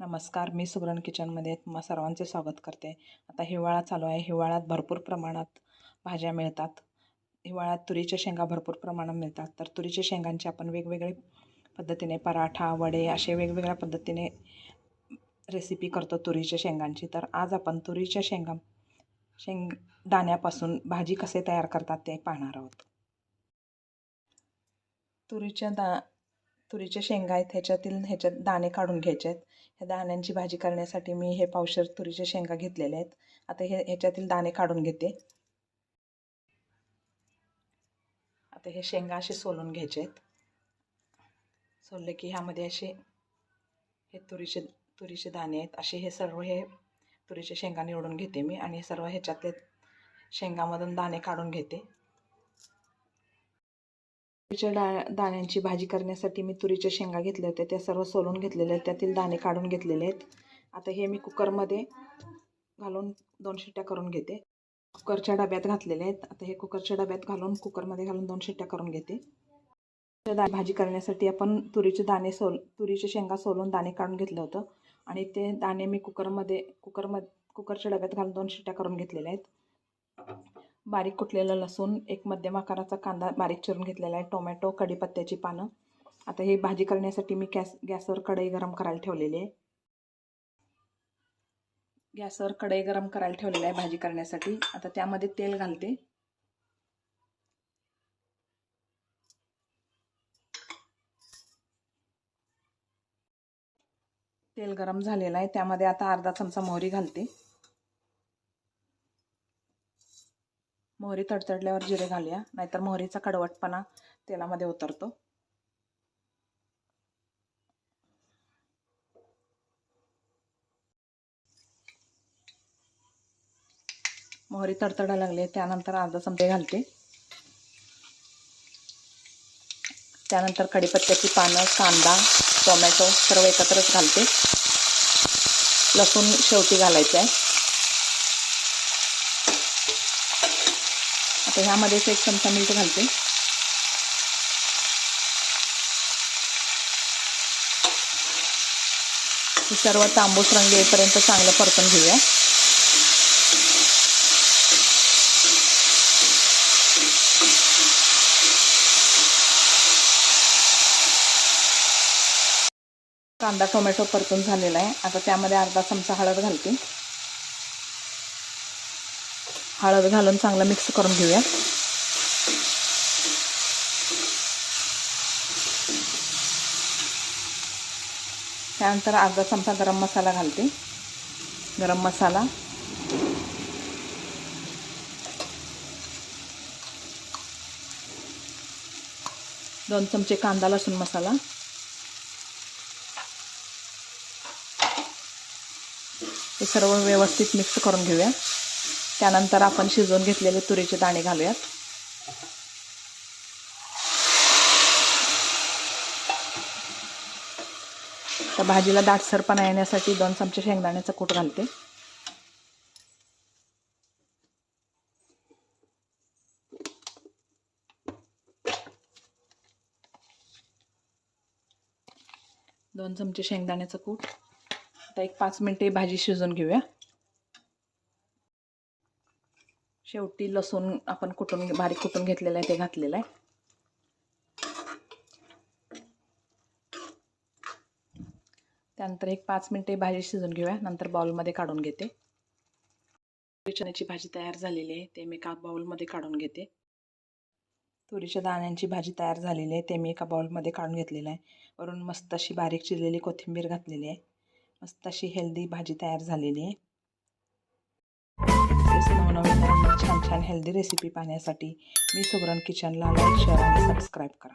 नमस्कार मी सुगरण किचनमध्ये तुम्हा सर्वांचे स्वागत करते. आता हिवाळा चालू आहे. हिवाळ्यात भरपूर प्रमाणात भाज्या मिळतात. हिवाळ्यात तुरीच्या शेंगा भरपूर प्रमाणात मिळतात. तर तुरीच्या शेंगांचे आपण वेगवेगळे पद्धतीने पराठा वडे असे वेगवेगळ्या पद्धतीने रेसिपी करतो तुरीच्या शेंगांची. तर आज आपण तुरीच्या शेंगा शेंग दाण्यापासून भाजी कसे तयार करतात ते पाहणार आहोत. तुरीच्या दा तुरीच्या शेंगा आहेत ह्याच्यातील ह्याच्यात दाणे काढून घ्यायचे आहेत. ह्या दाण्यांची भाजी करण्यासाठी मी हे पावशर तुरीच्या शेंगा घेतलेल्या आहेत. आता हे ह्याच्यातील दाणे काढून घेते. आता हे शेंगा असे सोलून घ्यायचे आहेत. सोलले की ह्यामध्ये असे हे तुरीचे तुरीचे दाणे आहेत. असे हे सर्व हे तुरीचे शेंगा निवडून घेते मी आणि सर्व ह्याच्यातले शेंगामधून दाणे काढून घेते. तुरीच्या डा दाण्यांची भाजी करण्यासाठी मी तुरीच्या शेंगा घेतल्या होत्या. त्या सर्व सोलून घेतलेल्या आहेत. त्यातील दाणे काढून घेतलेले आहेत. आता हे मी कुकरमध्ये घालून दोन शिट्ट्या करून घेते. कुकरच्या डब्यात घातलेले आहेत. आता हे कुकरच्या डब्यात घालून कुकरमध्ये घालून दोन शिट्ट्या करून घेते. दा भाजी करण्यासाठी आपण तुरीचे दाणे सोल तुरीचे शेंगा सोलून दाणे काढून घेतलं होतं. आणि ते दाणे मी कुकरमध्ये कुकरमध्ये कुकरच्या डब्यात घालून दोन शिट्ट्या करून घेतलेल्या आहेत. बारीक कुटलेलं लसूण एक मध्यम आकाराचा कांदा बारीक चिरून घेतलेला आहे. टोमॅटो कढीपत्त्याची पानं. आता हे भाजी करण्यासाठी मी गॅस गॅसवर कढई गरम करायला ठेवलेली आहे. गॅसवर कढई गरम करायला ठेवलेली आहे भाजी करण्यासाठी. आता त्यामध्ये तेल घालते. तेल गरम झालेलं आहे. त्यामध्ये आता अर्धा चमचा मोहरी घालते. मोहरी तडतडल्यावर जिरे घालूया नाहीतर मोहरीचा कडवटपणा तेलामध्ये उतरतो. मोहरी तडतडायला लागली त्यानंतर अर्धा चमचे घालते. त्यानंतर कढीपत्त्याची पानं कांदा टोमॅटो सर्व एकत्रच घालते. लसूण शेवटी घालायचं आहे आता ह्यामध्येच एक चमचा मीठ घालते. सर्व तांबूस रंग येईपर्यंत चांगलं परतून घेऊया. कांदा टोमॅटो परतून झालेला आहे. आता त्यामध्ये अर्धा चमचा हळद घालते. हळद घालून चांगलं मिक्स करून घेऊया. त्यानंतर अर्धा चमचा गरम मसाला घालते. गरम मसाला. दोन चमचे कांदा लसूण मसाला. हे सर्व व्यवस्थित मिक्स करून घेऊया. त्यानंतर आपण शिजवून घेतलेले तुरीचे दाणे घालूयात. तर भाजीला दाटसरपणा येण्यासाठी दोन चमचे शेंगदाण्याचा कूट घालते. दोन चमचे शेंगदाण्याचं कूट. आता एक पाच मिनटे भाजी शिजवून घेऊया. शेवटी लसूण आपण कुटून बारीक कुटून घेतलेलं आहे ते घातलेलं आहे. त्यानंतर एक पाच मिनटे भाजी शिजून घेऊया. नंतर बाउलमध्ये काढून घेते. चण्याची भाजी तयार झालेली आहे ते मी एका बाउलमध्ये काढून घेते. तुरीच्या दाण्यांची भाजी तयार झालेली आहे ते मी एका बाउलमध्ये काढून घेतलेलं आहे. वरून मस्त अशी बारीक चिरलेली कोथिंबीर घातलेली आहे. मस्त अशी हेल्दी भाजी तयार झालेली आहे. नवनवीन छान छान हेल्दी रेसिपी पाहण्यासाठी मी सुगरण किचनला लाईक शेअर आणि सबस्क्राईब करा.